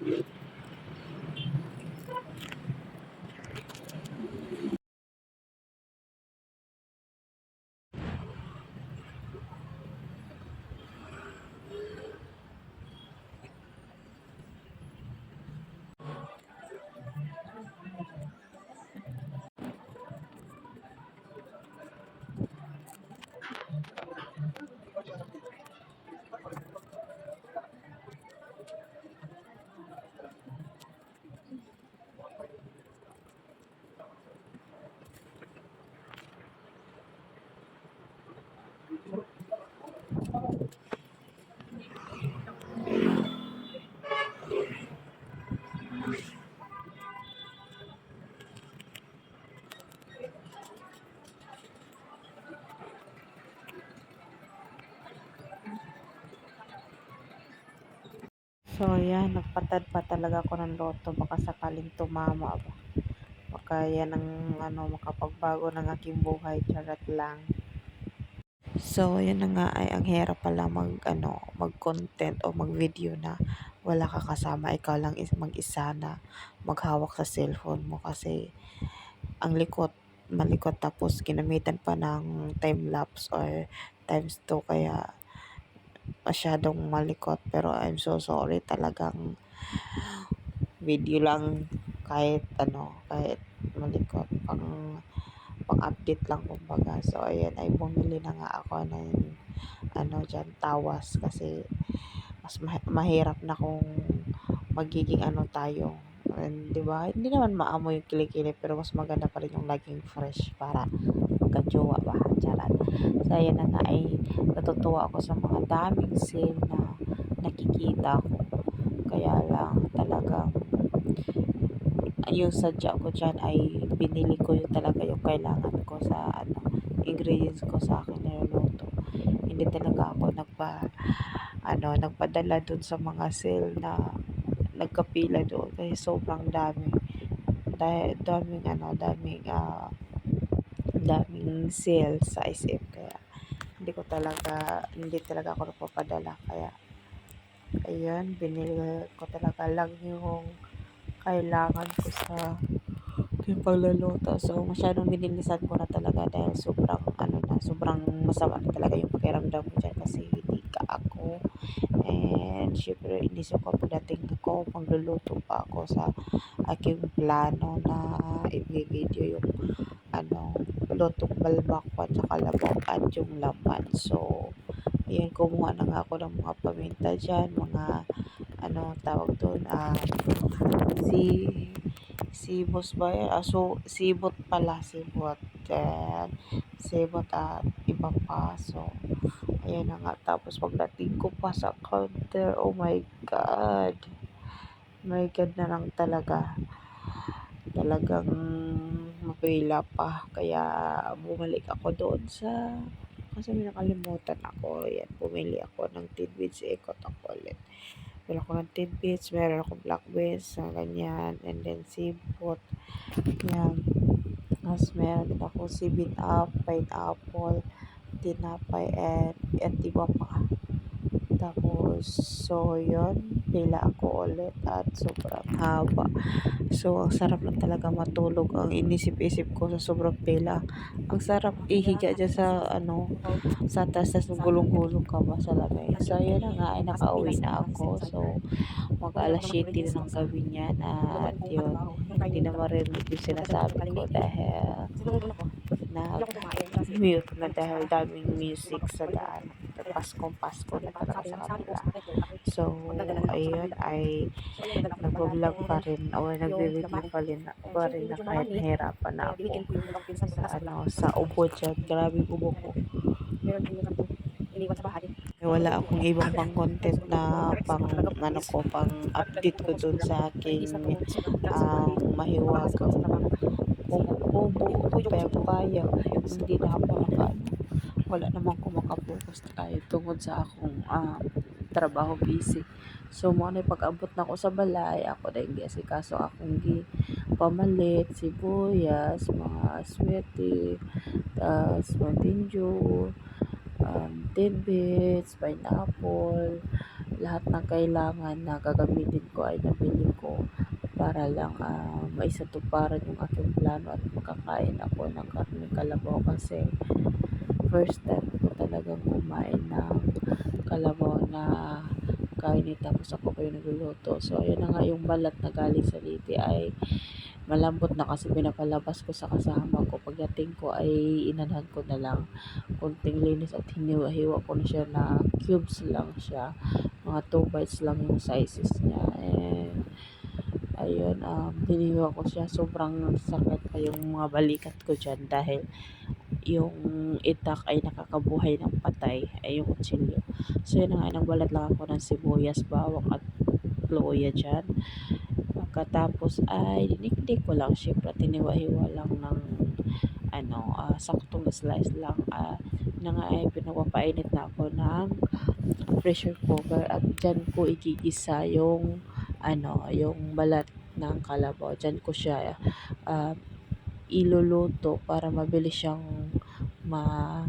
Yeah. So, ayan, nagpatad pa talaga ako ng loto. Baka sakaling tumama ba. Baka yan ang ano, makapagbago ng aking buhay. Charot lang. So, ayan na nga ay ang hirap pala mag, ano, mag-content o mag-video na wala ka kasama. Ikaw lang is mag-isa na maghawak sa cellphone mo kasi ang likot, malikot tapos ginamitan pa ng time-lapse or times 2 kaya masyadong malikot. Pero I'm so sorry talagang video lang kahit ano kahit malikot. Pang pang update lang kumbaga. So ayan ay bumili na nga ako ng ano dyan tawas. Kasi mas ma- mahirap na kung magiging ano tayo And, di ba? Hindi naman maamoy yung kilikili pero mas maganda pa rin yung laging fresh para magka-jowa ba? Charan. So, ayan na nga ay natutuwa ako sa mga daming sale na nakikita ko. Kaya lang talagang yung sadya ko dyan ay binili ko yung talaga yung kailangan ko sa ano, ingredients ko sa akin niluluto. Hindi talaga ako nagpa ano, nagpadala dun sa mga sale na nagkapila doon kasi sobrang dami. Dahil daming ano, daming ah daming sale sa SM kaya hindi ko talaga hindi talaga ako nagpapadala. Kaya ayun binili ko talaga lang yung kailangan ko sa yung pagluluto. So masyadong binilisan ko na talaga dahil sobrang ano na sobrang masama na talaga yung pakiramdam ko dyan kasi ka ako and syempre inisip ko pagdating ko magluluto pa ako sa aking plano na i-video yung ano lutong balbakwan sa kalabaw at yung laman so Ayan, kumuha na nga ako ng mga paminta dyan, mga, ano, tawag doon, ah, si, sibos ba yan? Ah, so, sibot pala, sibot. Then, sibot at iba pa. So, ayan na nga. Tapos, pagdating ko pa sa counter, oh my God. My God na lang talaga. Talagang mapila pa. Kaya, bumalik ako doon sa kasi may nakalimutan ako. Yan, bumili ako ng tidbits. Ikot ako ulit. Bumili ako ng tidbits. Meron ako black beans ganyan. And then sibot. Yan. Tapos meron ako sibin up, pineapple, tinapay, and, at iba pa. Tapos, so, yun. Pila ako ulit at sobrang haba. So, ang sarap lang talaga matulog. Ang inisip-isip ko sa sobrang pila. Ang sarap ihiga dyan sa, ano, sa taas, tas gulong-gulong ka ba sa lamay. So, yun na nga, ay nakauwi na ako. So, mag alas 7 na ng gabi niyan. At yun, hindi na marinig yung sinasabi ko dahil na mute na dahil daming music sa daan. Paskong Pasko na talaga sa kanila. So, ayun ay nag-vlog pa rin o nagbe-video pa rin, pa rin na kahit nahirapan na ako sa ano, sa ubo dyan. Grabe ubo ko. iniwan sa bahay. Eh, wala akong ibang pang content na pang ano ko pang update ko dun sa aking ah, mahiwag kubo-kubo paya-paya hindi na ako naka wala naman ko makapokus tayo tungod sa akong ah, trabaho busy. So mo na pag-abot na ako sa balay. Ako na yung kaso akong gi pamalit sibuyas mga aswete tas Dew um, tidbits, pineapple, lahat ng kailangan na gagamitin ko ay nabili ko para lang uh, maisatuparan yung aking plano at makakain ako ng karne kalabaw kasi first time ko talagang kumain ng kalabaw na kain tapos ako yung nagluluto. So, ayun na nga yung balat na galing sa liti ay malambot na kasi pinapalabas ko sa kasama ko. Pagdating ko ay inanhan ko na lang konting linis at hiniwa-hiwa ko na siya na cubes lang siya. Mga 2 bites lang yung sizes niya. And, ayun, um, hiniwa ko siya. Sobrang sakit pa yung mga balikat ko dyan dahil yung itak ay nakakabuhay ng patay ay yung kutsilyo. So yun nga, nagbalat lang ako ng sibuyas, bawang at loya dyan. Pagkatapos ay dinikdik ko lang syempre tiniwa-hiwa lang ng ano, uh, saktong slice lang. Uh, na nga ay pinapapainit na ako ng pressure cooker at dyan ko igigisa yung ano, yung balat ng kalabaw. Dyan ko siya uh, iluluto para mabilis siyang malambot.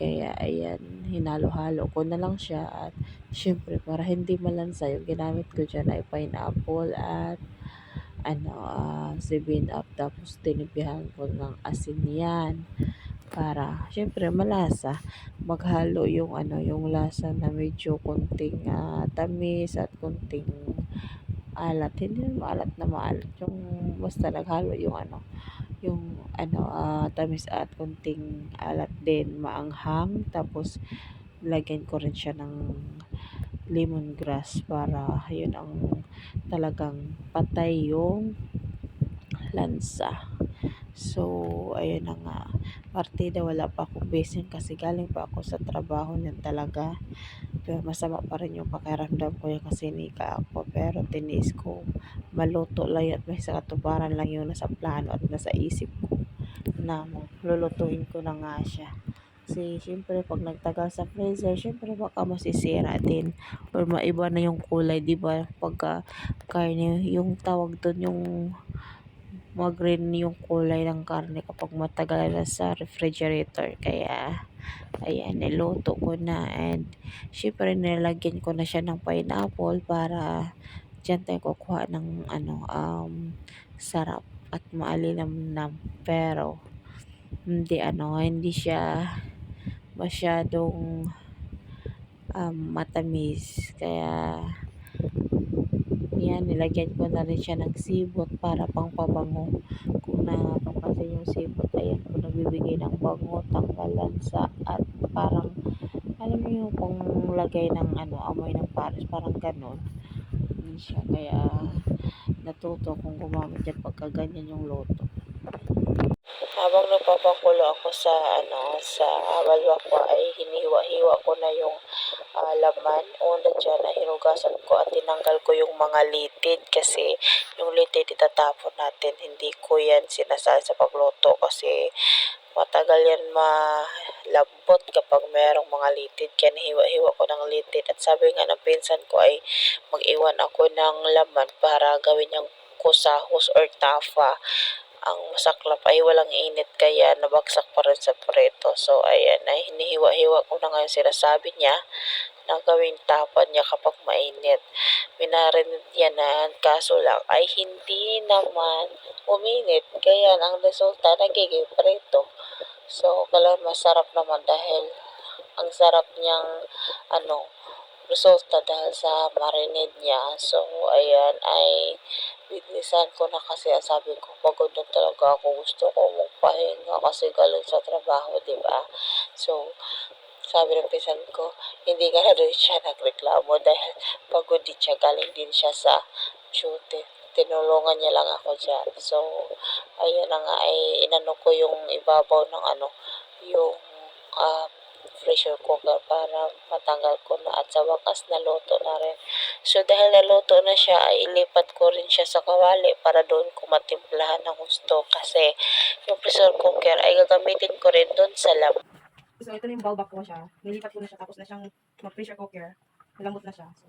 Kaya ayan, hinalo-halo ko na lang siya at syempre para hindi malansa yung ginamit ko dyan ay pineapple at ano, uh, 7 up. Tapos tinipihan ko ng asin yan para syempre malasa. Maghalo yung ano yung lasa na medyo konting uh, tamis at konting alat. Hindi maalat na maalat yung basta naghalo yung ano yung ano uh, tamis at konting alat din maanghang. Tapos lagyan ko rin siya ng lemongrass para yun ang talagang patay yung lansa so ayun na nga. Partida wala pa akong basin kasi galing pa ako sa trabaho niyan talaga. Pero masama pa rin yung pakiramdam ko yung kasi nika ako. Pero tinis ko maluto lang yun at may sa katubaran lang yung nasa plano at nasa isip ko na lulutuin ko na nga siya. Kasi syempre pag nagtagal sa freezer syempre baka masisira din or maiba na yung kulay di ba? Pagka karne yung tawag doon yung mag-green yung kulay ng karne kapag matagal na sa refrigerator. Kaya, ayan, niluto ko na. And, syempre, nilagyan ko na siya ng pineapple para dyan tayo kukuha ng, ano, um, sarap at maalinamnam. Pero, hindi, ano, hindi siya masyadong um, matamis. Kaya, yan, nilagyan ko na rin siya ng sibot para pang pabango. Kung napapansin yung sibot, ayan po nagbibigay ng bango, tanggalan sa at parang, alam mo yung kung lagay ng ano, amoy ng pares, parang ganon. Hindi siya, kaya natuto kung gumamit yan pagka ganyan yung loto. Habang nagpapakulo ako sa ano sa balwakwa ay hiniwa-hiwa ko na yung uh, laman. Una dyan ay hinugasan ko at tinanggal ko yung mga litid kasi yung litid itatapon natin. Hindi ko yan sinasal sa pagluto kasi matagal yan malambot kapag merong mga litid. Kaya nahiwa-hiwa ko ng litid. At sabi nga ng pinsan ko ay mag-iwan ako ng laman para gawin yung kusahos or tafa ang masaklap ay walang init kaya nabagsak pa rin sa preto. So, ayan, ay hinihiwa-hiwa ko na ngayon sinasabi niya na gawing tapan niya kapag mainit. Minarinig niya na kaso lang ay hindi naman uminit. Kaya ang resulta nagiging preto. So, kala masarap naman dahil ang sarap niyang ano, resulta dahil sa marinade niya. So, ayan, ay binisan ko na kasi sabi ko, pagod na talaga ako. Gusto ko magpahinga kasi galing sa trabaho, di ba? So, sabi ng pisan ko, hindi nga na rin siya nagreklamo dahil pagod din siya, galing din siya sa duty. Tinulungan niya lang ako dyan. So, ayun na nga, ay inano ko yung ibabaw ng ano, yung uh, pressure cooker para matanggal ko na at sa wakas naluto na rin. So dahil naluto na siya ay ilipat ko rin siya sa kawali para doon ko matimplahan ng gusto kasi yung pressure cooker ay gagamitin ko rin doon sa lab. So, ito na yung bulb ko siya. Nilipat ko na siya tapos na siyang mag-pressure cooker. Malambot na siya. So,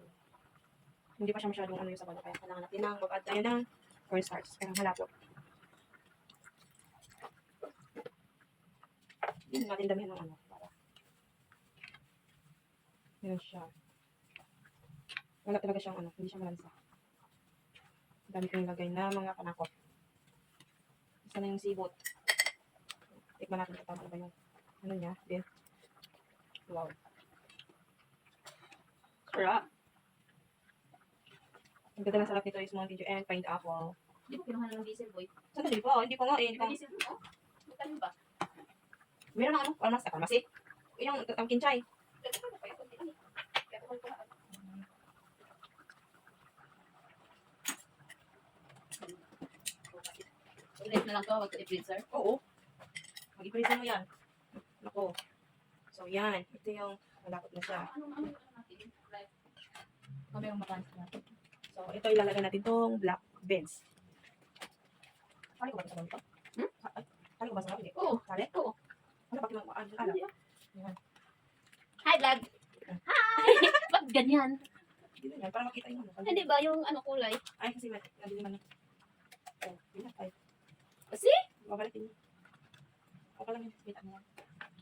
hindi pa siya masyadong ano yung sabaw. Kaya kailangan natin ng mag-add tayo ng cornstarch. Kaya malapot. Hindi natin damihan ng ano. Yan siya. Wala talaga siyang ano. Hindi siya malansa. Dami ko nilagay na mga panakot. Isa na yung sibot. Tikman natin kung tama na ba yung ano niya, din. Wow. Sarap. Ang ganda ng sarap nito is Mountain Dew and pineapple. Di ba kinuha na ng diesel boy? Saan na po? Hindi ko nga eh. Hindi ko. May diesel mo? Magkano ba? Meron ng ano? Pharmacy. Pharmacy? Yung ang kinchay. Dagdagan mo pa yung konti lang eh. Kaya ako magkuhaan. Ulit na lang to, wag i-freezer. Oo. Mag-iprison mo yan. Nako. So yan. Ito yung malapot na siya. Ano ano ano natin? Like, makanis na. So ito ilalagay natin tong black beans. Kali ko ba sa bawang ito? Hmm? Ay, Kali ko ba sa? Hindi. Oo. Kali? Oo. Ano ba kinang ano kala? Yan. Hi vlog! Hi! Ba't ganyan? Hindi na yan. Para makita yung ano. Hindi ba yung ano kulay? Ay, kasi may naliliman na. Oh, yun na. Ay, Kasi? babalik din. Okay lang yun. Kita mo.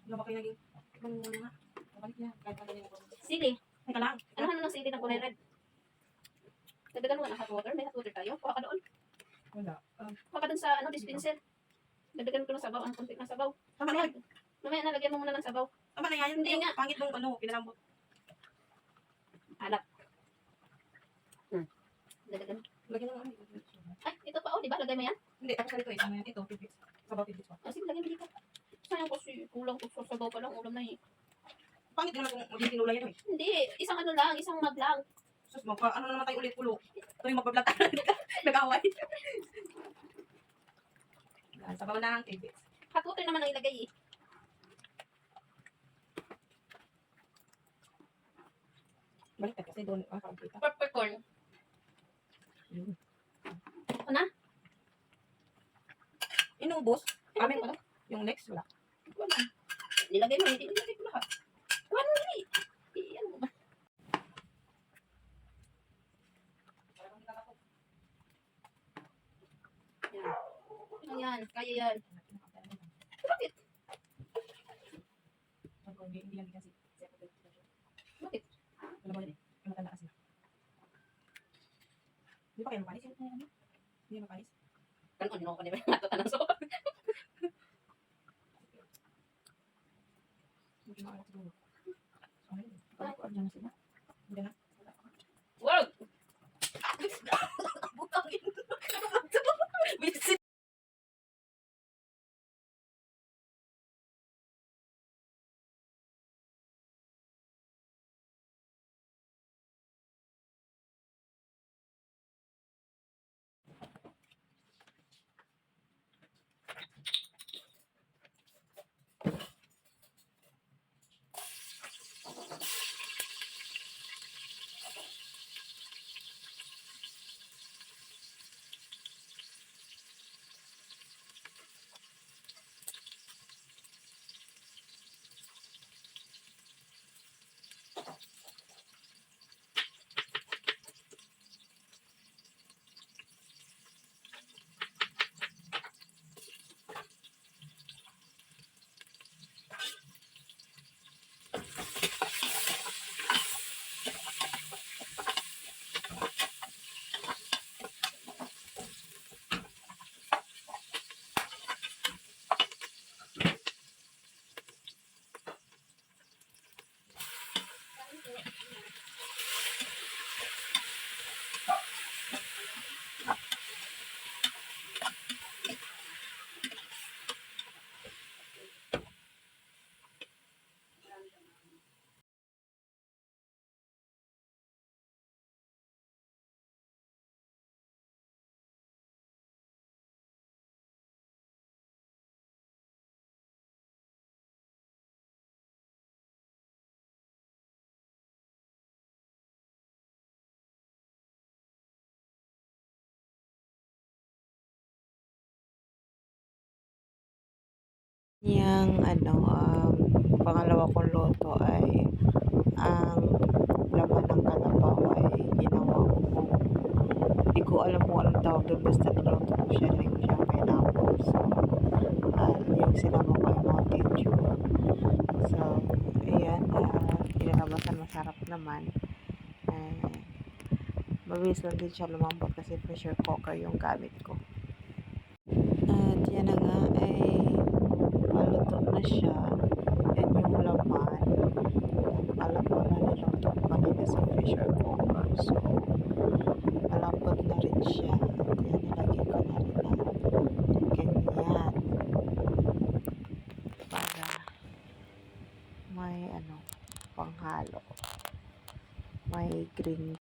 Ano ba kayo naging? Ano mo na nga? Babalik niya. Kahit ano yung Sili. Teka lang. Ano ano ng sili ng kulay red? Dagdagan mo nga ng hot water. May hot water tayo. Kuha ka doon. Wala. Um, Kuha ka doon sa ano, dispenser. Dagdagan ko ng sabaw. Ang konti ng sabaw. tama na yan. Mamaya nalagyan mo muna ng sabaw. Tama na yan. Hindi nga. Pangit nung ano, pinalambot. Alak. Hmm. Lagyan mo ano. Ay, ito pa oh, di ba? Lagay mo yan? Hindi, tapos na ito. Ito, yan. ito, tidbits. Sabaw tidbits pa. Ah, lagay mo dito. Sayang kasi kulang ko sa sabaw pa lang. Ulam na eh. Pangit naman kung maging tinula yan eh. Hindi, isang ano lang, isang mag lang. Sus, magpa, ano na naman tayo ulit ulo. Ito yung magbablog tayo. Nag-away. Sabaw na ang. Hot water naman ang ilagay eh. Baliktad kasi doon. Ah. Yun. Ako na? Inubos. Amin wala. Yung next, wala. Wala. Nilagay mo, hindi nilagay ko lahat. Ano na eh? Eh, ano ba? Yan. Yan? Kaya yan. Bakit? Hindi hindi lang kasi. Bakit? Wala ba yun eh? Matanda kasi. Hindi pa kayo mapanis? Hindi mapanis? Ano, ano ko nila natatanong so. Hindi maalat siguro. Ay, parang ko andyan na sila. Hindi Yang ano, um, pangalawa kong loto ay ang laman ng kalabaw ay ginawa ko po. Hindi ko alam kung anong tawag doon basta niloto ko siya na yung siyang pineapple. So, ah, yung sinama ko ay Mountain Dew. So, ayan, uh, kinalabasan masarap naman. Eh, mabilis lang din siya lumambot kasi pressure cooker yung gamit ko. At yan na nga ay paluto na siya. Yan yung laman. Alam ko na niluto ko kanina sa pressure cooker. So, malambot na rin siya. At yan, nilagay ko na rin na ganyan. Para may